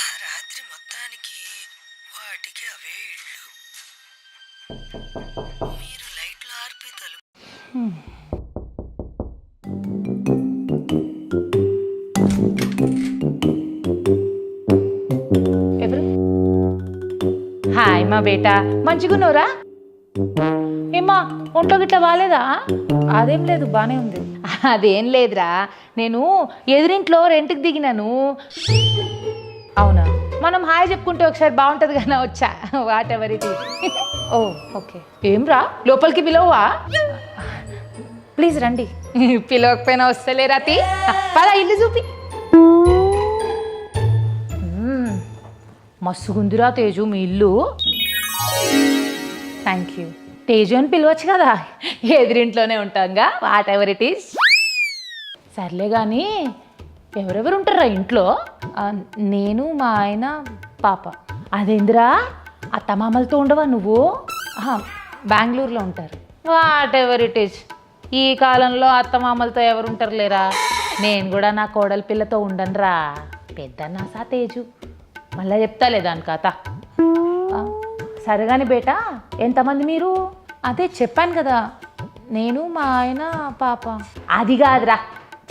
ఆ రాత్రి మొత్తానికి వాటికి అవే ఇళ్ళు. మీరు లైట్లు ఆర్పి తలుపు హాయ్ మా బేట. మంచిగున్నావురా? ఏమా ఒంట్లో గిట్ల బాగాలేదా అదేం లేదు బానే ఉంది. అదేం లేదురా. నేను ఎదురింట్లో రెంట్కి దిగినాను. అవునా? మనం హాయ్ చెప్పుకుంటే ఒకసారి బాగుంటుంది కానీ వచ్చా? Whatever it oh okay. ఏం రా లోపలికి పిలవా ప్లీజ్ రండి. పిలవకపోయినా వస్తలే రాతి. పద ఇల్లు చూపి. మస్తుగుందిరా తేజు మీ ఇల్లు. థ్యాంక్ యూ తేజు అని పిలవచ్చు కదా. ఎదురింట్లోనే ఉంటాంగా వాట్ ఎవర్ ఇట్ ఈస్ సర్లే కానీ ఎవరెవరు ఉంటారా ఇంట్లో నేను మా ఆయన పాప. అదేందిరా? అత్తమామలతో ఉండవా నువ్వు? బెంగళూరులో ఉంటారు. వాట్ ఎవర్ ఇట్ ఈస్ ఈ కాలంలో అత్తమామలతో ఎవరు ఉంటారు లేరా? నేను కూడా నా కోడలి పిల్లతో ఉండనురా. పెద్ద నాసా తేజు. మళ్ళీ చెప్తాలే దాని కథ. ఆ, సరే బేటా ఎంతమంది మీరు? అదే చెప్పాను కదా. నేను మా ఆయన పాప. అది కాదురా.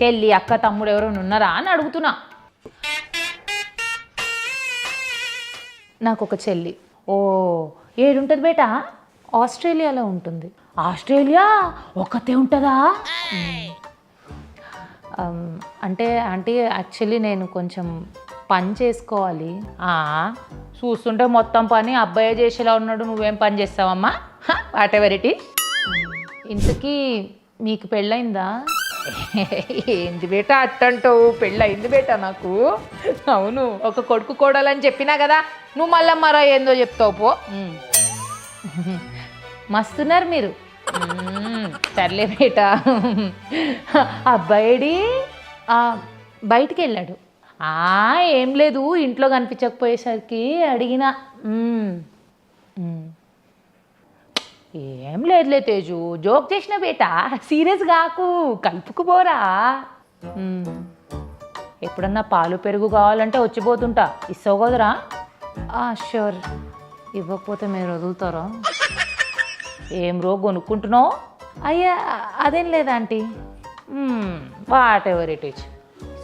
చెల్లి అక్క తమ్ముడు ఎవరైనా ఉన్నారా అని అడుగుతున్నా. నాకు ఒక చెల్లి. ఓ ఏడుంటుంది బేటా? ఆస్ట్రేలియాలో ఉంటుంది. ఆస్ట్రేలియా? ఒక్కతే ఉంటుందా? అంటే అంటే యాక్చువల్లీ నేను కొంచెం పని చేసుకోవాలి. చూస్తుంటే మొత్తం పని అబ్బాయే చేసేలా ఉన్నాడు నువ్వేం పని చేస్తావమ్మా? వాట్ ఎవర్ ఇట్ ఇంతకీ మీకు పెళ్ళయిందా? ఏంది బేట అట్టంటావు? పెళ్ళయింది బేట నాకు. అవును ఒక కొడుకు కోడలని చెప్పినా కదా నువ్వు మళ్ళా మరో ఏందో చెప్తావు పో. మస్తున్నారు మీరు. సర్లే బేట. అబ్బాయిడి బయటికి వెళ్ళాడు ఆ, ఏం లేదు ఇంట్లో కనిపించకపోయేసరికి అడిగిన. ఏం లేదులే తేజు జోక్ చేసిన బేట. సీరియస్ కాకు కలుపుకుపోరా. ఎప్పుడన్నా పాలు పెరుగు కావాలంటే వచ్చిపోతుంటా. ఇస్తావు కదరా? షూర్ ఇవ్వకపోతే మీరు వదులుతారా? ఏం రో కొనుక్కుంటున్నావు అయ్యా అదేం లేదా aunty. Whatever it is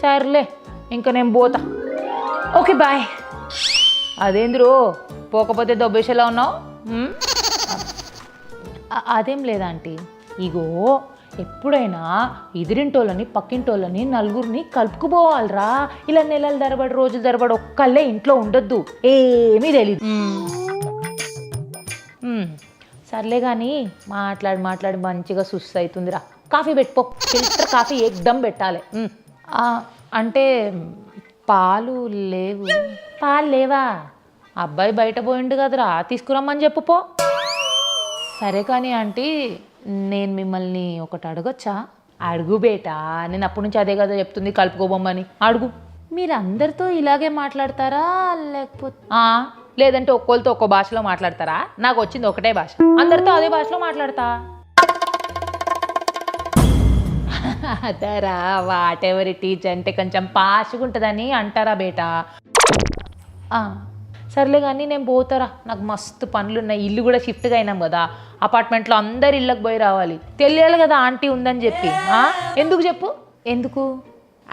సర్లే ఇంకా నేను పోతా. Okay bye. అదేంది రో? పోకపోతే దొబ్బేసేలా ఉన్నావు? అదేం లేదా ఆంటీ? ఇగో ఎప్పుడైనా ఎదిరింటోళ్ళని పక్కింటోళ్ళని నలుగురిని కలుపుకుపోవాలిరా. ఇలా నెలల తరబడి రోజుల తరబడి ఒక్కళ్ళే ఇంట్లో ఉండొద్దు. ఏమీ తెలీదు. సర్లే కానీ మాట్లాడి మాట్లాడి మంచిగా సుస్ అవుతుందిరా కాఫీ పెట్టుకో. ఫిల్టర్ కాఫీ ఎగ్దమ్ పెట్టాలి. అంటే పాలు లేవు. పాలు లేవా? అబ్బాయి బయట పోయిండు కదరా. తీసుకురమ్మని చెప్పు పో. సరే కానీ ఆంటీ నేను మిమ్మల్ని ఒకటి అడగొచ్చా? అడుగు బేటా నేను అప్పటి నుంచి అదే కదా చెప్తుంది కలుపుకోబొమ్మని అడుగు. మీరు అందరితో ఇలాగే మాట్లాడతారా లేకపోతే? లేదంటే ఒక్కోళ్ళతో ఒక్కో భాషలో మాట్లాడతారా? నాకు వచ్చింది ఒకటే భాష. అందరితో అదే భాషలో మాట్లాడతా. అదరా వాట్ ఎవర్ ఈజ్ అంటే కొంచెం పాషగా ఉంటుందని అంటారా బేటా? సర్లే కానీ నేను పోతారా? నాకు మస్తు పనులు ఉన్నాయి ఇల్లు కూడా షిఫ్ట్గా అయినాం కదా. అపార్ట్మెంట్లో అందరు ఇళ్ళకి పోయి రావాలి. తెలియాలి కదా ఆంటీ ఉందని చెప్పి. ఎందుకు చెప్పు? ఎందుకు?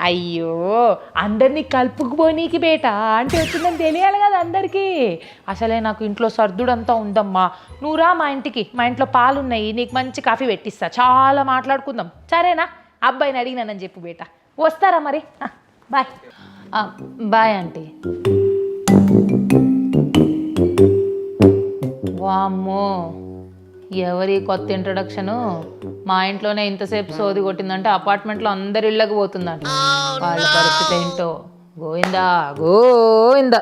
అయ్యో అందరినీ కలుపుకుపోనీకి బేట. ఆంటీ వచ్చిందని తెలియాలి కదా అందరికీ. అసలే నాకు ఇంట్లో సర్దుడంతా ఉందమ్మా. నువ్వు రా మా ఇంటికి. మా ఇంట్లో పాలు ఉన్నాయి నీకు మంచి కాఫీ పెట్టిస్తా. చాలా మాట్లాడుకుందాం. సరేనా? అబ్బాయిని అడిగినానని చెప్పు బేట. వస్తారా మరి? బాయ్. Bye aunty. వామ్మో ఎవరి కొత్త ఇంట్రొడక్షను మా ఇంట్లోనే ఇంతసేపు సోది కొట్టిందంటే అపార్ట్మెంట్లో అందరి ఇళ్ళకి పోతుందంట. వాళ్ళ పరిస్థితి ఏంటో? గోవిందా గోవిందా.